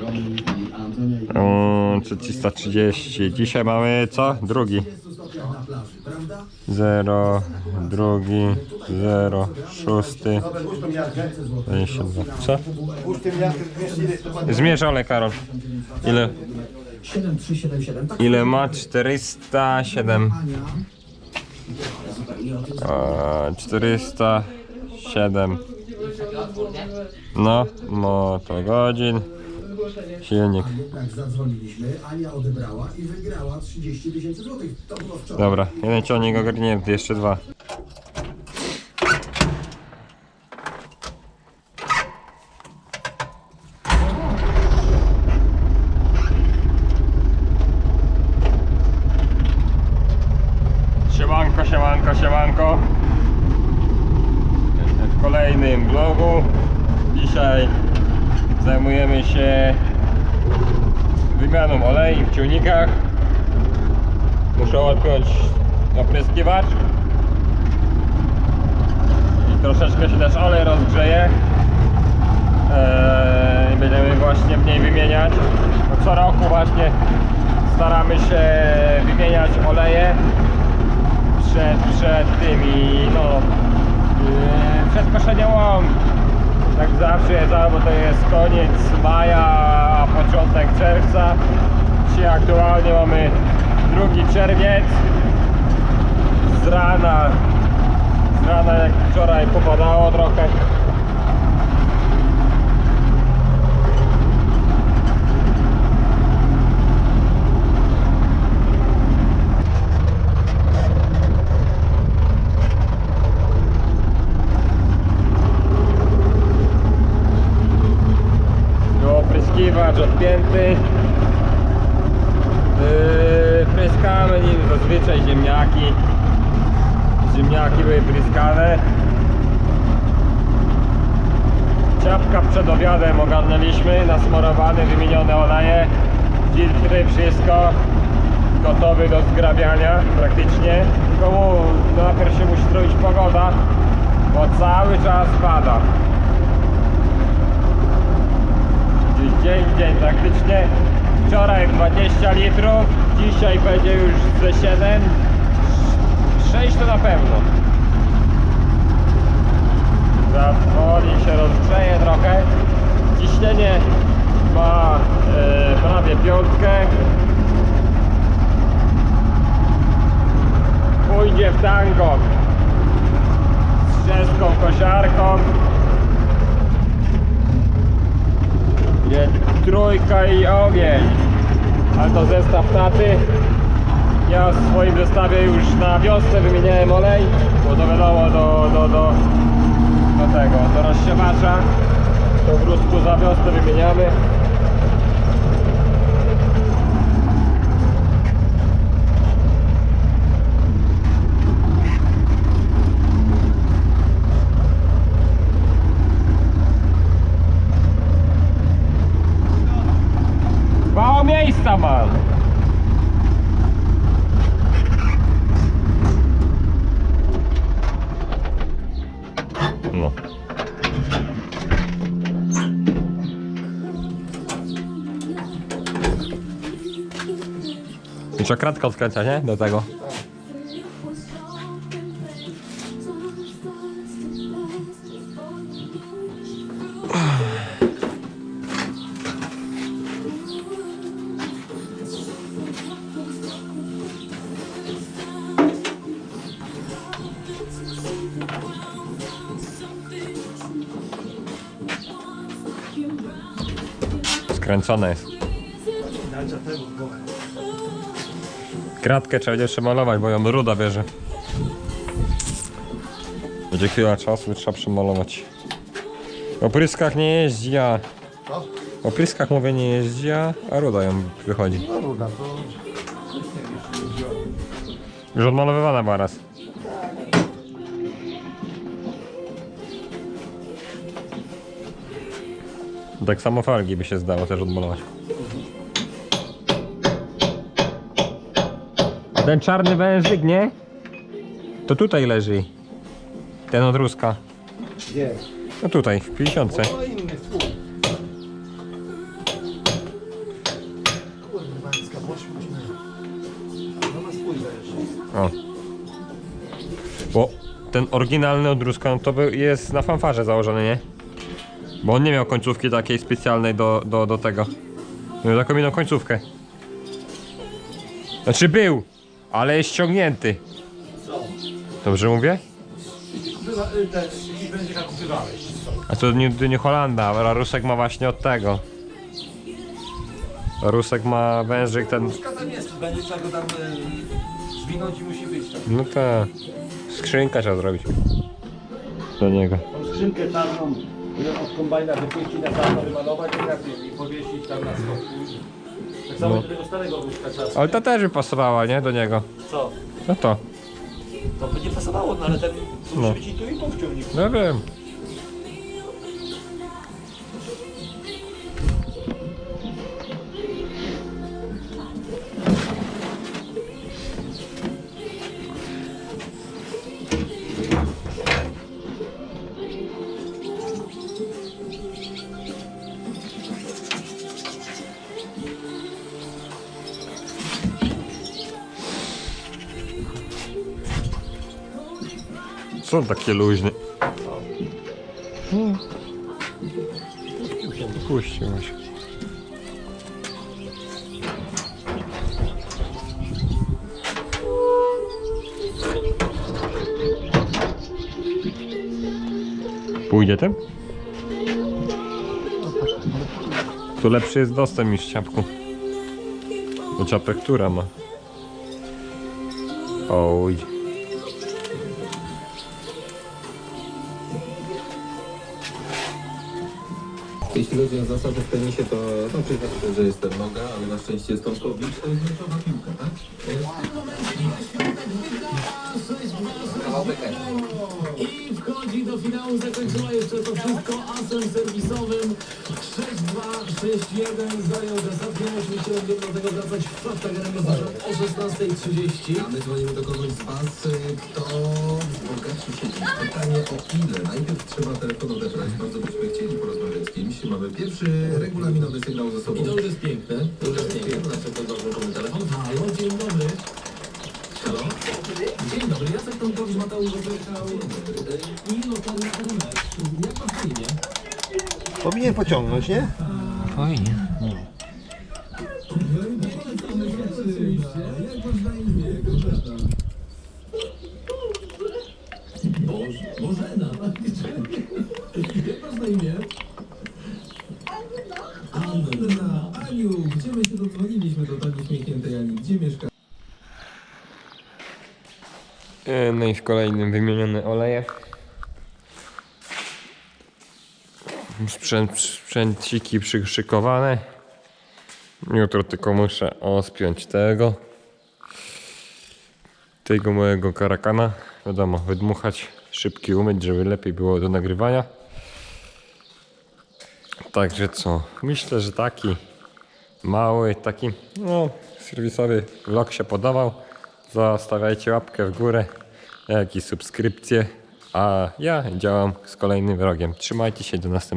I Mm, 330. Dzisiaj mamy co? Drugi. 30 stopniach na plaży, prawda? 0, drugi, 0, szósty, Dobra, włóż tą miarkę. 22. Co? Włóż tę miarkę, wiesz ile jest to pan... Zmierz ole, Karol. Ile? 7377, tak? Ile ma? 407. Ania. Eee, 407. No, moto godzin. Silnik. Tak, zadzwoniliśmy, Ania odebrała i wygrała 30 tysięcy złotych. To było wczoraj. Dobra, jeden ciągnik ogarnięty, jeszcze dwa. Siemanko, siemanko, siemanko. Jesteśmy w kolejnym vlogu. Dzisiaj zajmujemy się wymianą olei w ciągnikach. Muszę odpiąć opryskiwacz i troszeczkę się też olej rozgrzeje. Eee, będziemy właśnie w niej wymieniać. No, co roku właśnie staramy się wymieniać oleje przed, przed tymi no yy, przed koszeniem tak zawsze jest albo to jest koniec maja a początek czerwca. Dzisiaj aktualnie mamy 2 czerwiec. Z rana z rana jak wczoraj popadało trochę Był opryskiwacz odpięty Yy, pryskamy nim zazwyczaj ziemniaki. Ziemniaki były pryskane. Ciapka przed obiadem ogarnęliśmy nasmarowane, wymienione oleje. Filtry, wszystko gotowy do zgrabiania praktycznie. Tylko najpierw się musi zrobić pogoda bo cały czas pada dzień w dzień praktycznie. Wczoraj 20 litrów, dzisiaj będzie już ze 7. 6 to na pewno. Zawoli się rozgrzeje trochę. Ciśnienie ma e, prawie piątkę. Pójdzie w tango z czeską kosiarką. Jest trójka i ogień. Ale to zestaw taty. Ja w swoim zestawie już na wiosnę wymieniałem olej, bo to wiadomo do, do, do, do tego, do rozsiewacza. To w rusku za wiosnę wymieniamy. Miejsca mam. No. Trzeba kratkę odkręcać, nie? Do tego. Skręcone jest. Kratkę trzeba będzie jeszcze malować, bo ją ruda bierze. Będzie chwila czasu, trzeba przemalować. W opryskach nie jeździ, a... Co? W opryskach mówię nie jeździ, a a ruda ją wychodzi. No ruda, to... Już odmalowywana była raz. Tak samo felgi by się zdało też odmalować. A ten czarny wężyk, nie? To tutaj leży. Ten od Ruska. Gdzie? No tutaj, w 50. No inny, twój. No na spójrz jeszcze. O. Bo ten oryginalny od Ruska, no to był, jest na fanfarze założony, nie? Bo on nie miał końcówki takiej specjalnej do, do, do tego. Miał taką jedną końcówkę. Znaczy był, ale jest ściągnięty. Co? Dobrze mówię? A to nie, nie Holanda, a Rusek ma właśnie od tego. Rusek ma wężyk ten. Tam jest, będzie trzeba go tam y, zwinąć i musi być tam. No to skrzynka trzeba zrobić. Do niego. Tą skrzynkę czarną od kombajna wypuścić na czarno, wymalować i powiesić tam na stopku. Tak samo No. do tego starego wózka czasem. Ale ta też by pasowała, nie? Do niego. Co? No to. To by nie pasowało, no ale ten No. musi być i tu i tu wciągnik. No wiem. Są takie luźne. Puścił się. Pójdzie tym? Tu lepszy jest dostęp niż ciapku. Bo ciapek która ma. Oj. Jeśli chodzi o zasady w tenisie, to no, przyznam, że jestem noga, ale na szczęście jest Tomkowicz, to jest meczowa piłka, tak? Wchodzi do finału, zakończyła jeszcze to wszystko asem serwisowym. 6-2, 6-1 zajął zasadzkę, oczywiście będziemy do tego wracać w faktach o 16.30. A my dzwonimy do kogoś z Was, y, kto w bogatszy siedzi. Pytanie o ile? Najpierw trzeba telefon odebrać, bardzo byśmy chcieli porozmawiać z kimś. Mamy pierwszy regulaminowy sygnał ze sobą. I to już jest piękne. To już jest piękne. To dobrze, telefon. Halo, dzień dobry. Dzień dobry, Jacek Tomkowicz, Mateusz Zapychał i lokalny kierunek. Jak masz na imię? Powinien pociągnąć, nie? Boż, Bożena. Jak masz na imię? Anna. Aniu, gdzie my się dodzwoniliśmy do takiej śmiechniętej Ani? Gdzie mieszka? No i w kolejnym wymienione oleje. Sprzęt, sprzęciki przyszykowane. Jutro tylko muszę ospiąć tego. Tego mojego karakana. Wiadomo, wydmuchać, szybki umyć, żeby lepiej było do nagrywania. Także co? Myślę, że taki mały, taki no, serwisowy vlog się podobał. Zostawiajcie łapkę w górę, jak i subskrypcję. A ja działam z kolejnym vlogiem. Trzymajcie się do następnego.